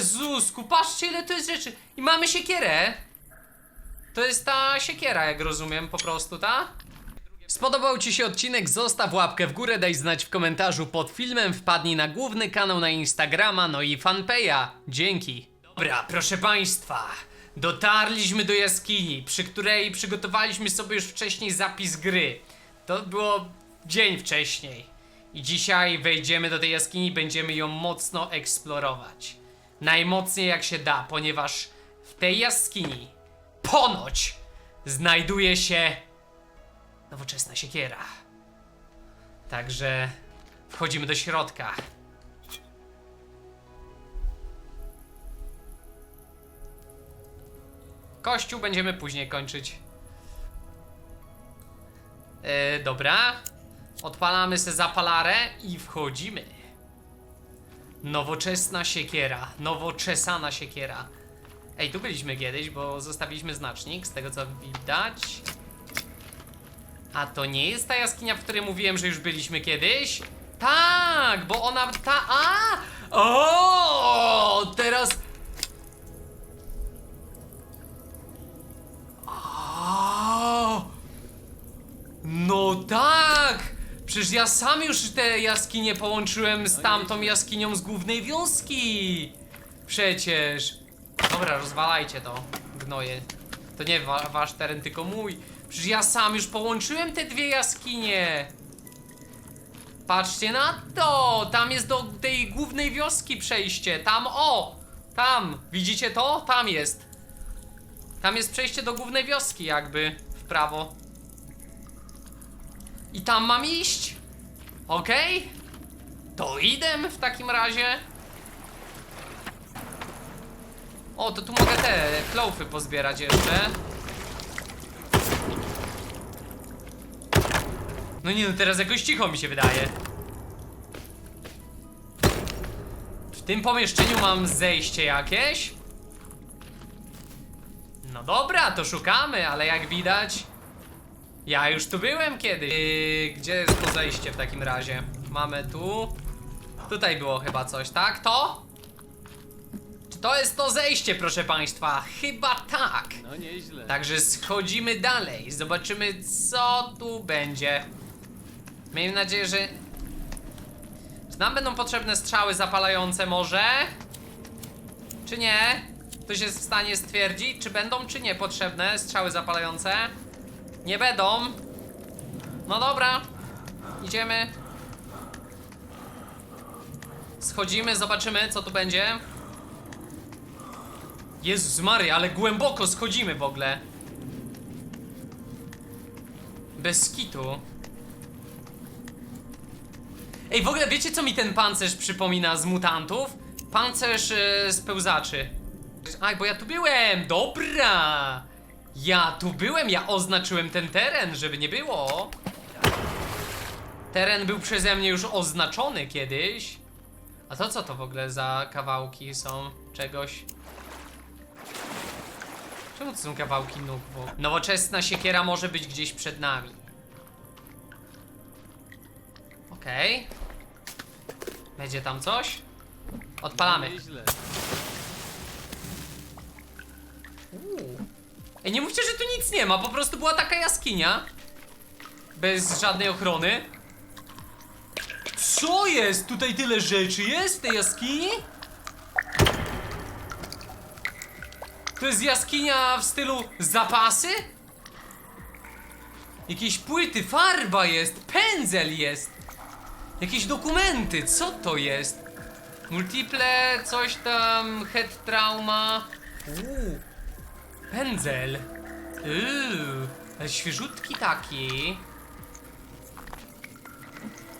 Jezusku, patrzcie ile to jest rzeczy. I mamy siekierę. To jest ta siekiera, jak rozumiem, po prostu, ta? Spodobał Ci się odcinek? Zostaw łapkę w górę, daj znać w komentarzu pod filmem, wpadnij na główny kanał na Instagrama, no i fanpeja. Dzięki. Dobra, proszę Państwa, dotarliśmy do jaskini, przy której przygotowaliśmy sobie już wcześniej zapis gry. To było dzień wcześniej. I dzisiaj wejdziemy do tej jaskini i będziemy ją mocno eksplorować. Najmocniej jak się da, ponieważ w tej jaskini ponoć znajduje się nowoczesna siekiera. Także wchodzimy do środka. Kościół będziemy później kończyć. E, dobra. Odpalamy se zapalarę i wchodzimy. Nowoczesna siekiera. Nowoczesana siekiera. Ej, tu byliśmy kiedyś, bo zostawiliśmy znacznik, z tego co widać. A to nie jest ta jaskinia, w której mówiłem, że już byliśmy kiedyś? Tak, bo ona ta. A! O! Teraz. Przecież ja sam już te jaskinie połączyłem z tamtą jaskinią z głównej wioski! Przecież. Dobra, rozwalajcie to, gnoje. To nie wa wasz teren, tylko mój. Przecież ja sam już połączyłem te dwie jaskinie. Patrzcie na to! Tam jest do tej głównej wioski przejście. Tam, o! Tam! Widzicie to? Tam jest. Tam jest przejście do głównej wioski, jakby w prawo. I tam mam iść. Okej? To idę w takim razie. O, to tu mogę te klofy pozbierać jeszcze. No nie no, teraz jakoś cicho mi się wydaje. W tym pomieszczeniu mam zejście jakieś? No dobra, to szukamy, ale jak widać... Ja już tu byłem kiedyś. Yy, gdzie jest to zejście w takim razie? Mamy tu... Tutaj było chyba coś, tak? To? Czy to jest to zejście, proszę państwa? Chyba tak. No nieźle. Także schodzimy dalej. Zobaczymy, co tu będzie. Miejmy nadzieję, że. Czy nam będą potrzebne strzały zapalające, może? Czy nie? Ktoś jest w stanie stwierdzić, czy będą, czy nie potrzebne strzały zapalające? Nie będą. No dobra. Idziemy. Schodzimy, zobaczymy, co tu będzie. Jezus Maria, ale głęboko schodzimy w ogóle. Bez kitu. Ej, w ogóle wiecie co mi ten pancerz przypomina z mutantów? Pancerz e, z pełzaczy. Aj, bo ja tu byłem! Dobra! Ja tu byłem, ja oznaczyłem ten teren, żeby nie było. Teren był przeze mnie już oznaczony kiedyś. A to co to w ogóle za kawałki są czegoś? Czemu to są kawałki nóg? Bo nowoczesna siekiera może być gdzieś przed nami. Okej. Będzie tam coś? Odpalamy. Uuu. Ej, nie mówcie, że tu nic nie ma, po prostu była taka jaskinia. Bez żadnej ochrony. Co jest? Tutaj tyle rzeczy jest w tej jaskini? To jest jaskinia w stylu zapasy? Jakieś płyty, farba jest, pędzel jest. Jakieś dokumenty, co to jest? Multiple, coś tam, head trauma. Uuu. Pędzel. Uuu, ale świeżutki taki.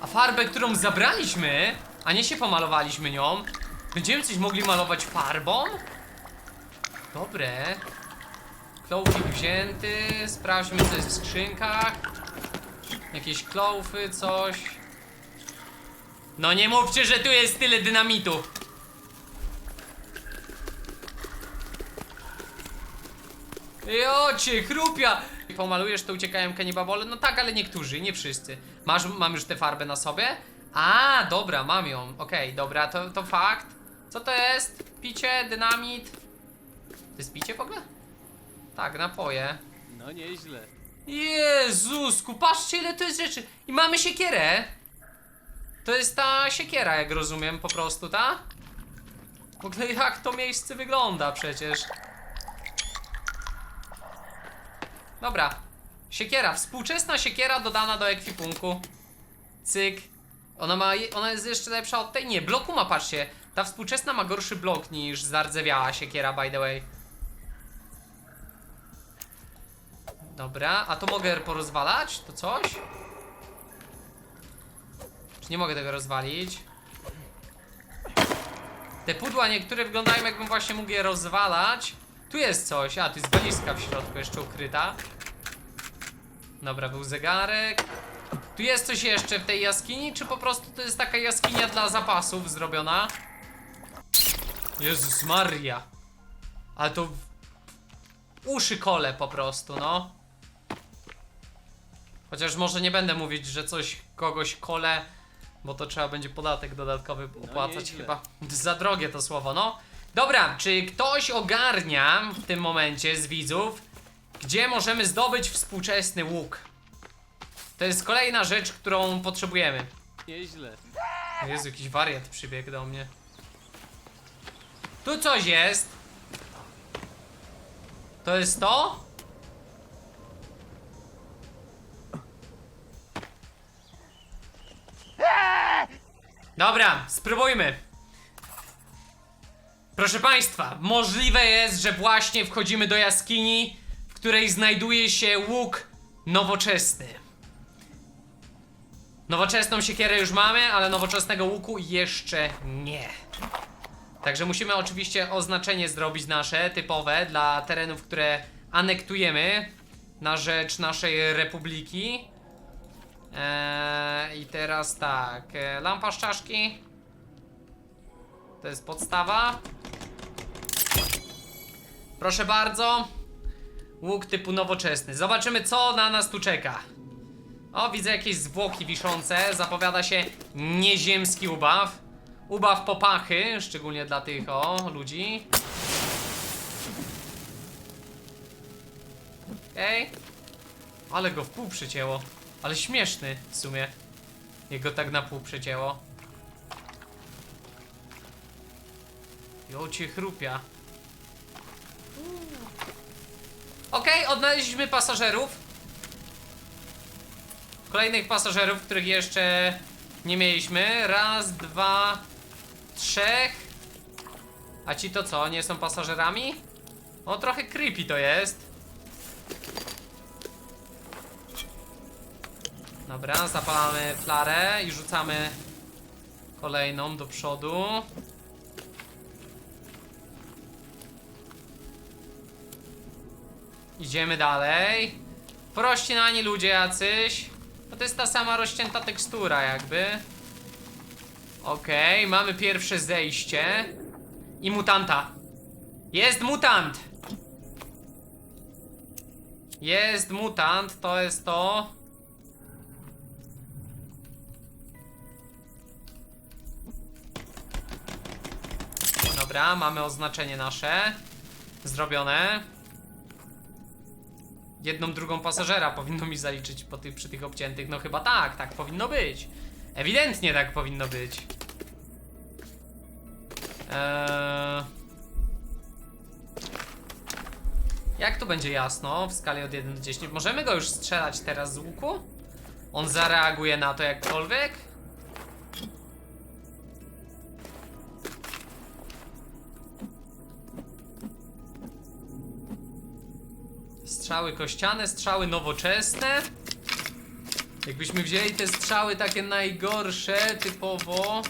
A farbę, którą zabraliśmy, a nie się pomalowaliśmy nią, będziemy coś mogli malować farbą? Dobre. Klofik wzięty. Sprawdźmy, co jest w skrzynkach. Jakieś klofy, coś. No nie mówcie, że tu jest tyle dynamitu. Jocie, chrupia! Pomalujesz, to uciekają kanibabole? No tak, ale niektórzy, nie wszyscy. Masz, mam już tę farbę na sobie? A, dobra, mam ją. Okej, dobra, to, to fakt. Co to jest? Picie, dynamit. To jest picie w ogóle? Tak, napoje. No nieźle. Jezusku, patrzcie ile to jest rzeczy. I mamy siekierę. To jest ta siekiera, jak rozumiem, po prostu, ta? W ogóle jak to miejsce wygląda przecież. Dobra. Siekiera, współczesna siekiera dodana do ekwipunku. Cyk. Ona ma, ona jest jeszcze lepsza od tej? Nie, bloku ma, patrzcie. Ta współczesna ma gorszy blok niż zardzewiała siekiera, by the way. Dobra, a to mogę porozwalać? To coś? Czy nie mogę tego rozwalić? Te pudła niektóre wyglądają jakbym właśnie mógł je rozwalać. Tu jest coś, a tu jest walizka w środku jeszcze ukryta. Dobra, był zegarek. Tu jest coś jeszcze w tej jaskini, czy po prostu to jest taka jaskinia dla zapasów zrobiona? Jezus Maria. Ale to uszy kole po prostu, no. Chociaż może nie będę mówić, że coś kogoś kole, bo to trzeba będzie podatek dodatkowy opłacać nieźle. chyba. Za drogie to słowo, no. Dobra, czy ktoś ogarnia w tym momencie z widzów, gdzie możemy zdobyć współczesny łuk? To jest kolejna rzecz, którą potrzebujemy. Nieźle. Jezu, jakiś wariat przybiegł do mnie. Tu coś jest. To jest to? Dobra, spróbujmy. Proszę Państwa, możliwe jest, że właśnie wchodzimy do jaskini, w której znajduje się łuk nowoczesny. Nowoczesną siekierę już mamy, ale nowoczesnego łuku jeszcze nie. Także musimy oczywiście oznaczenie zrobić nasze, typowe, dla terenów, które anektujemy na rzecz naszej republiki. Eee, I teraz tak, e, lampa z czaszki. To jest podstawa. Proszę bardzo. Łuk typu nowoczesny. Zobaczymy, co na nas tu czeka. O, widzę jakieś zwłoki wiszące. Zapowiada się nieziemski ubaw. Ubaw popachy, szczególnie dla tych o ludzi. Okej. Ale go w pół przycięło. Ale śmieszny w sumie. Jego tak na pół przycięło. Jo cię chrupia. Okej, odnaleźliśmy pasażerów. Kolejnych pasażerów, których jeszcze nie mieliśmy. Raz, dwa, trzech. A ci to co? Nie są pasażerami? O, trochę creepy to jest. Dobra, zapalamy flarę i rzucamy kolejną do przodu. Idziemy dalej. Prościnani ludzie jacyś. To jest ta sama rozcięta tekstura jakby. Okej, mamy pierwsze zejście. I mutanta. Jest mutant! Jest mutant, to jest to. Dobra, mamy oznaczenie nasze. Zrobione. Jedną drugą pasażera powinno mi zaliczyć po tych, przy tych obciętych. No chyba tak, tak powinno być. Ewidentnie tak powinno być. Eee... Jak tu będzie jasno w skali od 1 do 10? Możemy go już strzelać teraz z łuku? On zareaguje na to jakkolwiek? Strzały kościane, strzały nowoczesne. Jakbyśmy wzięli te strzały takie najgorsze, typowo.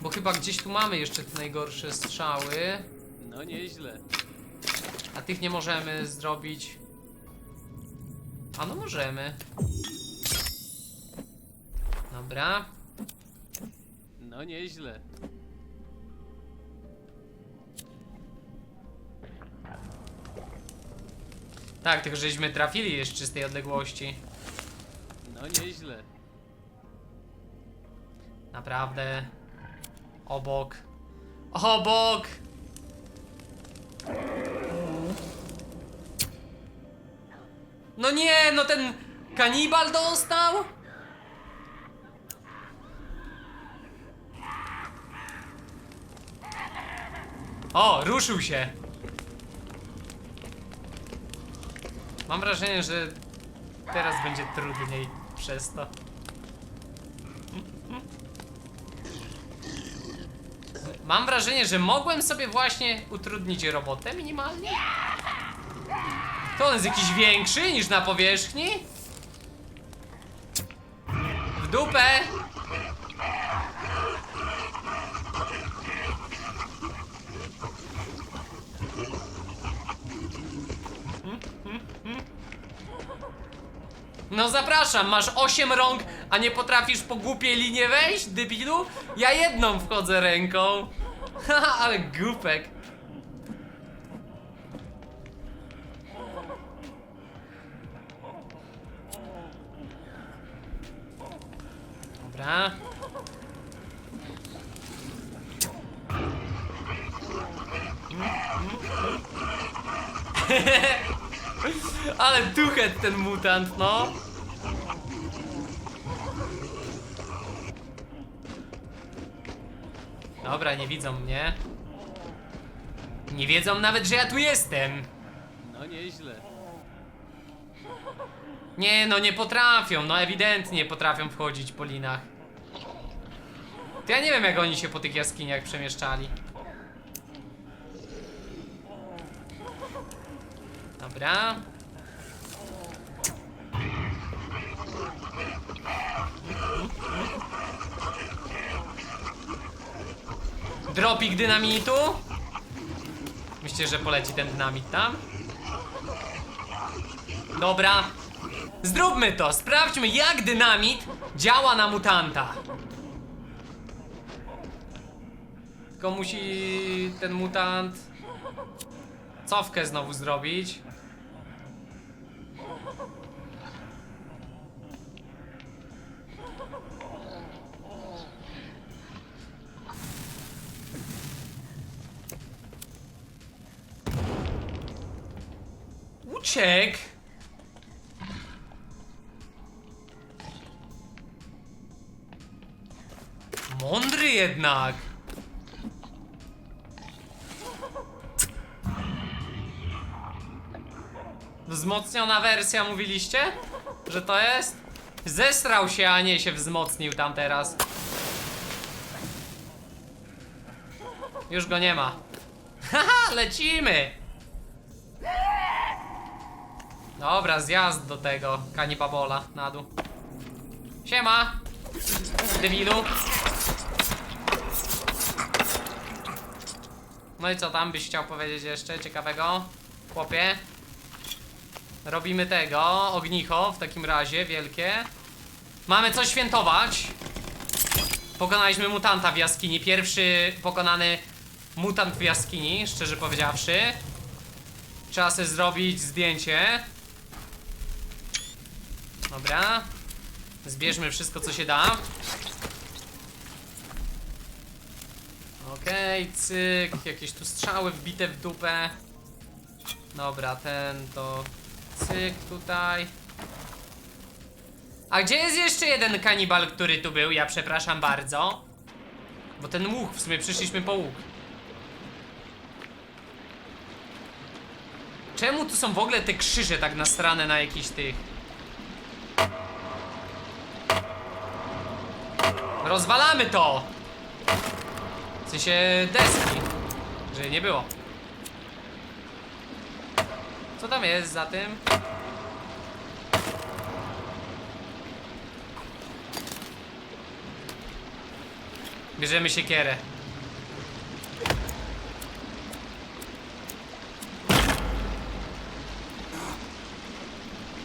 Bo chyba gdzieś tu mamy jeszcze te najgorsze strzały. No nieźle. A tych nie możemy zrobić. A no możemy. Dobra. No nieźle. Tak, tylko żeśmy trafili jeszcze z tej odległości. No nieźle. Naprawdę. Obok. Obok! No nie, no ten kanibal dostał? O, ruszył się. Mam wrażenie, że teraz będzie trudniej przez to. Mam wrażenie, że mogłem sobie właśnie utrudnić robotę minimalnie. To on jest jakiś większy niż na powierzchni? W dupę! No zapraszam, masz 8 rąk, a nie potrafisz po głupiej linie wejść, debilu? Ja jedną wchodzę ręką. Haha, ale głupek. Dobra. Ale duchet ten mutant, no. Dobra, nie widzą mnie. Nie wiedzą nawet, że ja tu jestem. No nieźle. Nie, no nie potrafią, no ewidentnie potrafią wchodzić po linach. To ja nie wiem, jak oni się po tych jaskiniach przemieszczali. Dobra. Dropik dynamitu. Myślicie, że poleci ten dynamit tam? Dobra. Zróbmy to. Sprawdźmy, jak dynamit działa na mutanta. Tylko musi ten mutant cofkę znowu zrobić. Uciekł. Mądry jednak. Wzmocniona wersja mówiliście? Że to jest? Zesrał się, a nie się wzmocnił tam teraz. Już go nie ma. Haha, lecimy! Dobra, zjazd do tego kanipabola na dół. Siema! Debilu. No i co tam byś chciał powiedzieć jeszcze ciekawego? Chłopie? Robimy tego, ognicho w takim razie, wielkie. Mamy co świętować. Pokonaliśmy mutanta w jaskini. Pierwszy pokonany mutant w jaskini, szczerze powiedziawszy. Trzeba sobie zrobić zdjęcie. Dobra. Zbierzmy wszystko, co się da. Okej, cyk. Jakieś tu strzały wbite w dupę. Dobra, ten to cyk tutaj. A gdzie jest jeszcze jeden kanibal, który tu był? Ja przepraszam bardzo. Bo ten łuk, w sumie przyszliśmy po łuk. Czemu tu są w ogóle te krzyże tak nastrane na jakichś tych... Rozwalamy to! W sensie deski. Że nie było. Co tam jest za tym? Bierzemy siekierę.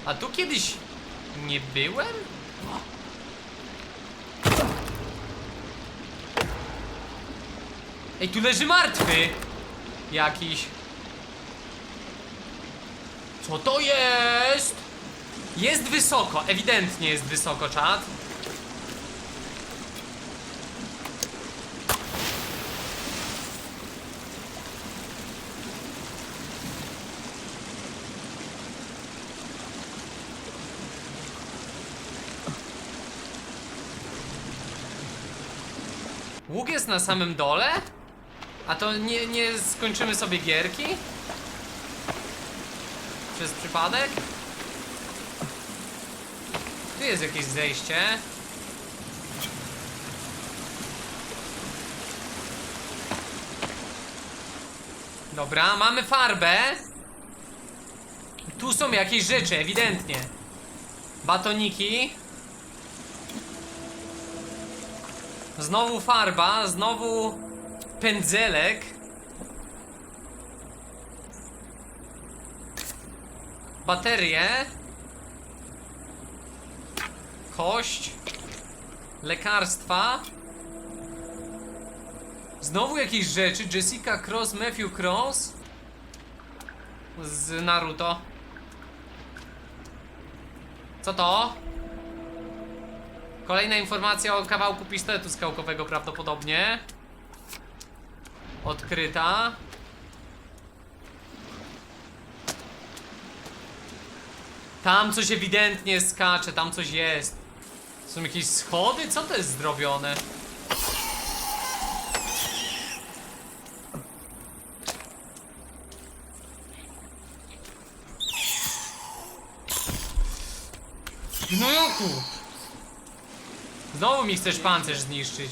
A tu kiedyś nie byłem? Ej, tu leży martwy! Jakiś. Co to jest? Jest wysoko, ewidentnie jest wysoko, czat. Łuk jest na samym dole? A to nie, nie skończymy sobie gierki? Przez przypadek? Tu jest jakieś zejście. Dobra, mamy farbę. Tu są jakieś rzeczy, ewidentnie. Batoniki. Znowu farba, znowu pędzelek. Baterie. Kość. Lekarstwa. Znowu jakieś rzeczy. Jessica Cross, Matthew Cross. Z Naruto. Co to? Kolejna informacja o kawałku pistoletu skałkowego prawdopodobnie. Odkryta. Tam coś ewidentnie skacze, tam coś jest. Są jakieś schody? Co to jest zdrowione? Gnojoku! Znowu mi chcesz pancerz zniszczyć.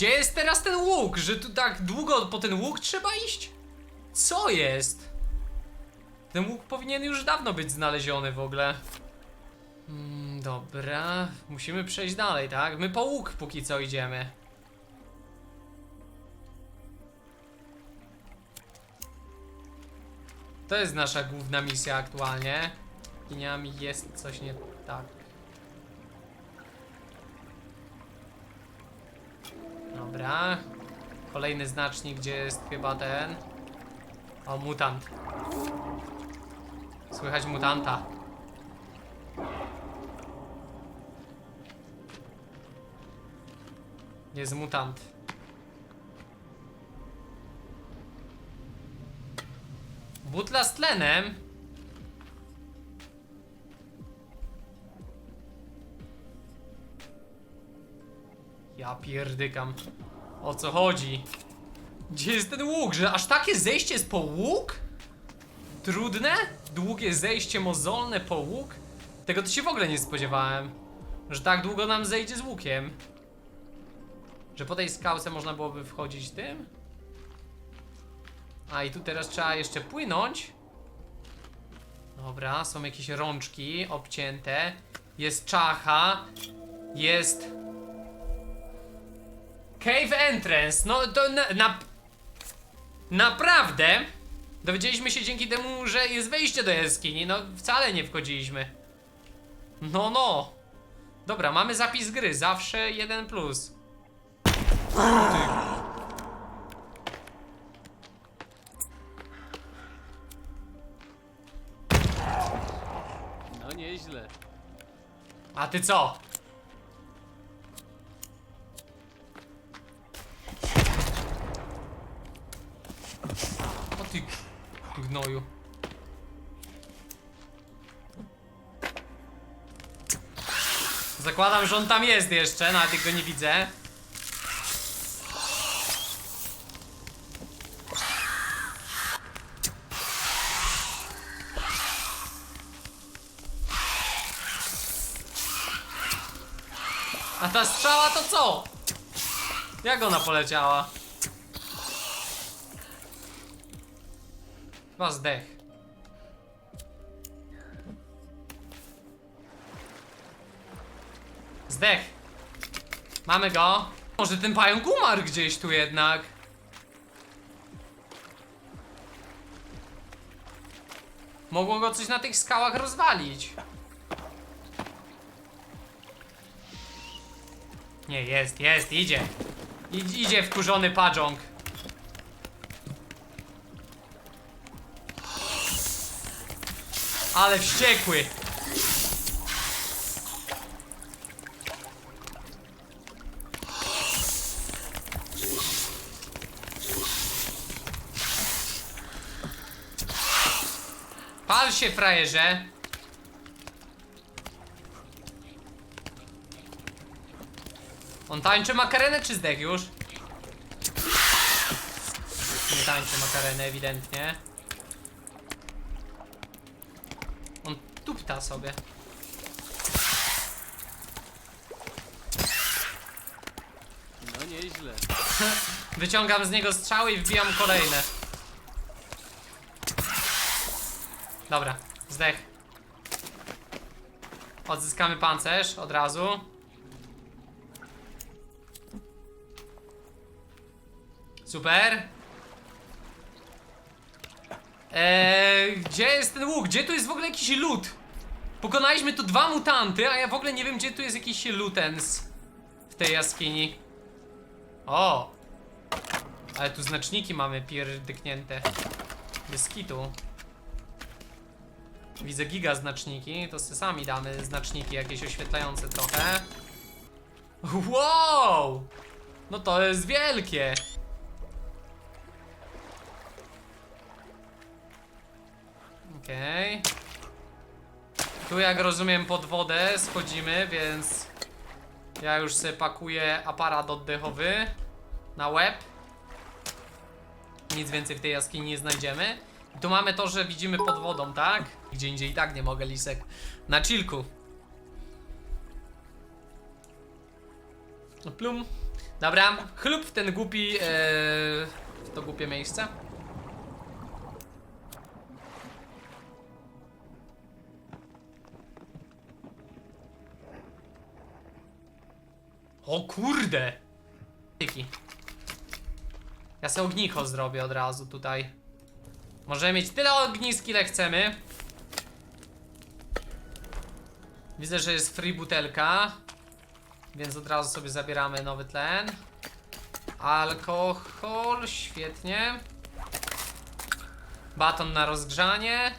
Gdzie jest teraz ten łuk? Że tu tak długo po ten łuk trzeba iść? Co jest? Ten łuk powinien już dawno być znaleziony w ogóle. Mm, dobra, musimy przejść dalej, tak? My po łuk póki co idziemy. To jest nasza główna misja aktualnie. Liniami jest coś nie tak. Dobra. Kolejny znacznik, gdzie jest chyba ten. O, mutant. Słychać mutanta. Jest mutant. Butla z tlenem. Ja pierdykam. O co chodzi? Gdzie jest ten łuk? Że aż takie zejście jest po łuk? Trudne? Długie zejście mozolne po łuk? Tego to się w ogóle nie spodziewałem. Że tak długo nam zejdzie z łukiem. Że po tej skałce można byłoby wchodzić tym? A i tu teraz trzeba jeszcze płynąć. Dobra, są jakieś rączki obcięte. Jest czacha. Jest. Cave entrance. No to na. na naprawdę. Dowiedzieliśmy się dzięki temu, że jest wejście do jaskini. No wcale nie wchodziliśmy. No, no. Dobra, mamy zapis gry. Zawsze jeden plus. No nieźle. A ty co? Gnoju. Zakładam, że on tam jest jeszcze, nawet jak go nie widzę. A ta strzała to co? Jak ona poleciała? Chyba zdech. Zdech. Mamy go. Może ten pająk umarł gdzieś tu jednak. Mogło go coś na tych skałach rozwalić. Nie, jest, jest, idzie. Idzie wkurzony padżong. Ale wściekły. Pal się, frajerze. On tańczy makarenę czy zdech już? Nie tańczy makarenę ewidentnie. On tupta sobie. No nieźle. Wyciągam z niego strzały i wbijam kolejne. Dobra, zdech. Odzyskamy pancerz od razu. Super. Eee, gdzie jest ten łuk? Gdzie tu jest w ogóle jakiś lód? Pokonaliśmy tu dwa mutanty, a ja w ogóle nie wiem, gdzie tu jest jakiś lutens w tej jaskini. O! Ale tu znaczniki mamy pierdyknięte. Bez kitu. Widzę giga znaczniki, to sobie sami damy znaczniki jakieś oświetlające trochę. Wow! No to jest wielkie! Okej. Tu jak rozumiem pod wodę schodzimy, więc ja już sobie pakuję aparat oddechowy na łeb. Nic więcej w tej jaskini nie znajdziemy. I tu mamy to, że widzimy pod wodą, tak? Gdzie indziej i tak nie mogę, lisek. Na chillku. No plum. Dobra, chlub w ten głupi, e, w to głupie miejsce. O kurde! Tyki. Ja sobie ognicho zrobię od razu tutaj. Możemy mieć tyle ognisk, ile chcemy. Widzę, że jest free butelka. Więc od razu sobie zabieramy nowy tlen. Alkohol, świetnie. Baton na rozgrzanie.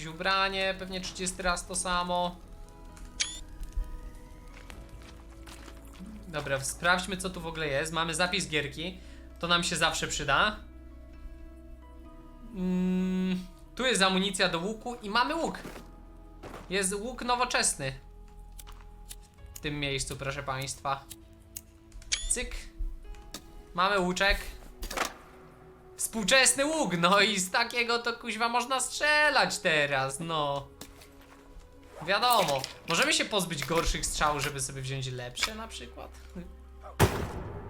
Jakieś ubranie, pewnie 30 raz to samo. Dobra, sprawdźmy co tu w ogóle jest. Mamy zapis gierki. To nam się zawsze przyda. Mm, tu jest amunicja do łuku i mamy łuk. Jest łuk nowoczesny. W tym miejscu, proszę państwa. Cyk. Mamy łuczek. Współczesny łuk, no i z takiego to kuźwa można strzelać teraz, no. Wiadomo, możemy się pozbyć gorszych strzał, żeby sobie wziąć lepsze na przykład.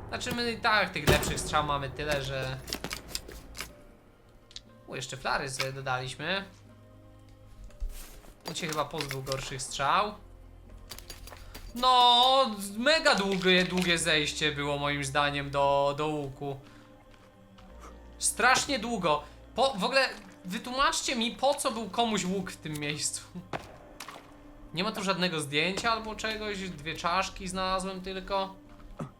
Znaczy my i tak tych lepszych strzał mamy tyle, że... U, jeszcze flary sobie dodaliśmy. On się chyba pozbył gorszych strzał. No, mega długie, długie zejście było moim zdaniem do, do łuku. Strasznie długo. Po, w ogóle wytłumaczcie mi, po co był komuś łuk w tym miejscu. Nie ma tu żadnego zdjęcia albo czegoś, dwie czaszki znalazłem tylko.